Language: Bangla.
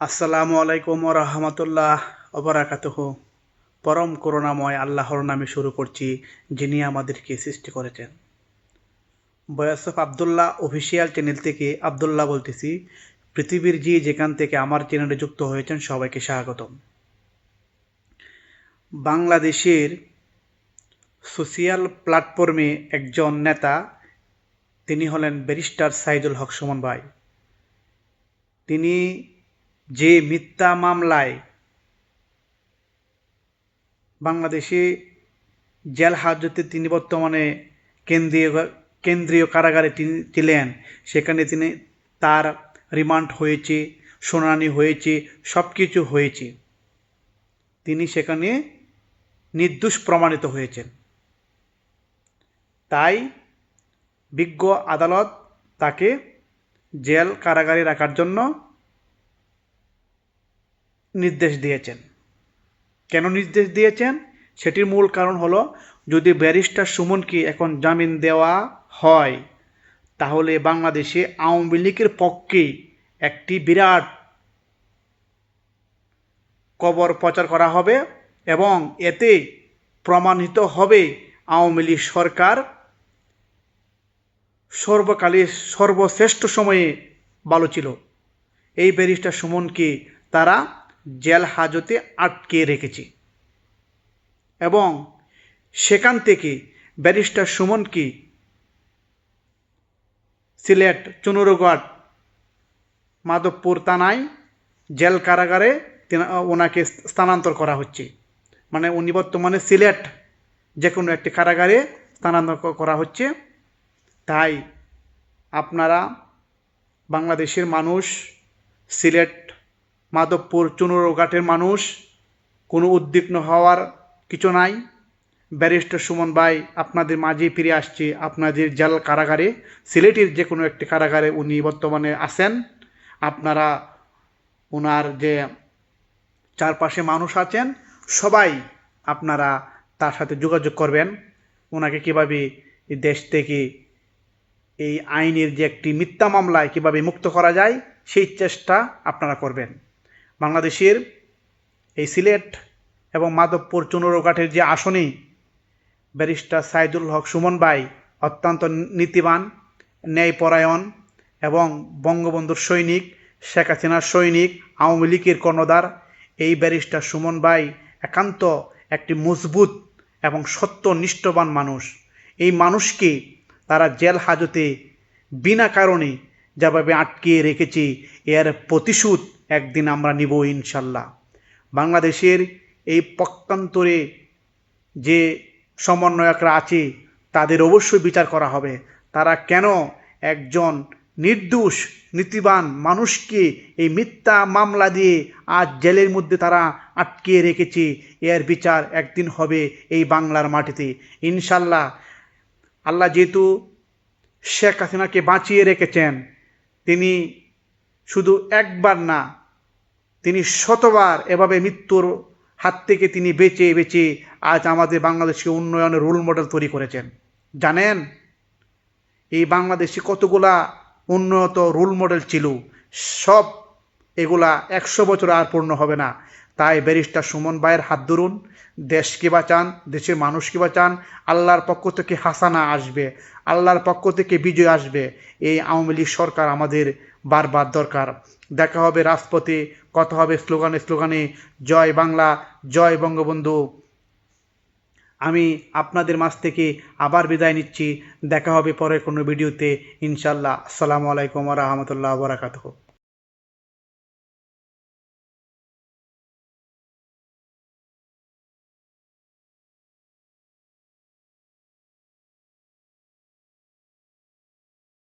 আসসালামু আলাইকুম রহমতুল্লাহ অবরাকাতহ পরম করুণাময় আল্লাহর নামে শুরু করছি, যিনি আমাদেরকে সৃষ্টি করেছেন। বয়সফ আবদুল্লাহ অফিসিয়াল চ্যানেল থেকে আবদুল্লাহ বলতেছি, পৃথিবীর যে যেখান থেকে আমার চ্যানেলে যুক্ত হয়েছেন সবাইকে স্বাগতম। বাংলাদেশের সোশিয়াল প্ল্যাটফর্মে একজন নেতা, তিনি হলেন ব্যারিস্টার সাইদুল হক সুমন ভাই। তিনি যে মিথ্যা মামলায় বাংলাদেশে জেল হাজতে তিনি বর্তমানে কেন্দ্রীয় কেন্দ্রীয় কারাগারে তিনি ছিলেন। সেখানে তিনি তার রিমান্ড হয়েছে, শুনানি হয়েছে সব কিছু হয়েছে। তিনি সেখানে নির্দোষ প্রমাণিত হয়েছেন। তাই বিজ্ঞ আদালত তাকে জেল কারাগারে রাখার জন্য নির্দেশ দিয়েছেন। কেন নির্দেশ দিয়েছেন? সেটির মূল কারণ হলো, যদি ব্যারিস্টার সুমনকে এখন জামিন দেওয়া হয়, তাহলে বাংলাদেশে আওয়ামী লীগের পক্ষে একটি বিরাট কবর প্রচার করা হবে এবং এতে প্রমাণিত হবে আওয়ামী লীগ সরকার সর্বকালে সর্বশ্রেষ্ঠ সময়ে ভালো ছিল। এই ব্যারিস্টার সুমনকে তারা জেল হাজতে আটকে রেখেছে। এবং সেখান থেকে ব্যারিস্টার সুমনকে সিলেট চুনুরগড় মাধবপুর থানায় জেল কারাগারে ওনাকে স্থানান্তর করা হচ্ছে। মানে উনি বর্তমানে সিলেট যে কোনো একটি কারাগারে স্থানান্তর করা হচ্ছে। তাই আপনারা বাংলাদেশের মানুষ সিলেট মাধবপুর চুনুরঘাটের মানুষ, কোনো উদ্বিগ্ন হওয়ার কিছু নাই। ব্যারিস্টার সুমন ভাই, আপনাদের মাঝে ফিরে আসছে। আপনাদের জেল কারাগারে, সিলেটের যে কোনো একটি কারাগারে উনি বর্তমানে আছেন। আপনারা ওনার যে চারপাশে মানুষ আছেন, সবাই আপনারা তার সাথে যোগাযোগ করবেন। ওনাকে কীভাবে দেশ থেকে এই আইনের যে একটি মিথ্যা মামলায় কীভাবে মুক্ত করা যায়, সেই চেষ্টা আপনারা করবেন। বাংলাদেশের এই সিলেট এবং মাধবপুর চুনরঘাটের যে আসনে ব্যারিস্টার সাইদুল হক সুমন ভাই অত্যন্ত নীতিবান, ন্যায়পরায়ণ এবং বঙ্গবন্ধুর সৈনিক, শেখ হাসিনার সৈনিক, আওয়ামী লীগের কর্ণধার, এই ব্যারিস্টার সুমন ভাই একান্ত একটি মজবুত এবং সত্য নিষ্ঠবান মানুষ। এই মানুষকে তারা জেল হাজতে বিনা কারণে যেভাবে আটকিয়ে রেখেছে, এর প্রতিশোধ একদিন আমরা নিব ইনশাল্লাহ। বাংলাদেশের এই পক্ষান্তরে যে সমন্বয়করা আছে, তাদের অবশ্যই বিচার করা হবে। তারা কেন একজন নির্দোষ, নীতিবান মানুষকে এই মিথ্যা মামলা দিয়ে আজ জেলের মধ্যে তারা আটকে রেখেছে? এর বিচার একদিন হবে এই বাংলার মাটিতে। ইনশাল্লাহ আল্লাহ যেহেতু শেখ হাসিনাকে বাঁচিয়ে রেখেছেন, তিনি শুধু একবার না তিনি শতবার এভাবে মৃত্যুর হাত থেকে তিনি বেঁচে বেঁচে আজ আমাদের বাংলাদেশকে উন্নয়নের রোল মডেল তৈরি করেছেন। জানেন? এই বাংলাদেশে কতগুলা উন্নত রোল মডেল ছিল, সব এগুলা একশো বছর আর পূর্ণ হবে না। তাই ব্যারিস্টার সুমন ভাইয়ের হাত ধরুন, দেশকে বাঁচান, দেশের মানুষকে বাঁচান, আল্লাহর পক্ষ থেকে হাসানা আসবে, আল্লাহর পক্ষ থেকে বিজয় আসবে। এই আওয়ামী লীগ সরকার আমাদের বারবার দরকার। দেখা হবে রাজপথে, কথা হবে স্লোগানে স্লোগানে, জয় বাংলা, জয় বঙ্গবন্ধু। আমি আপনাদের মাছ থেকে আবার বিদায় নিচ্ছি। দেখা হবে পরের কোনো ভিডিওতে ইনশাল্লাহ আসসালামু আলাইকুম রহমতুল্লাহ বরাকাতহ।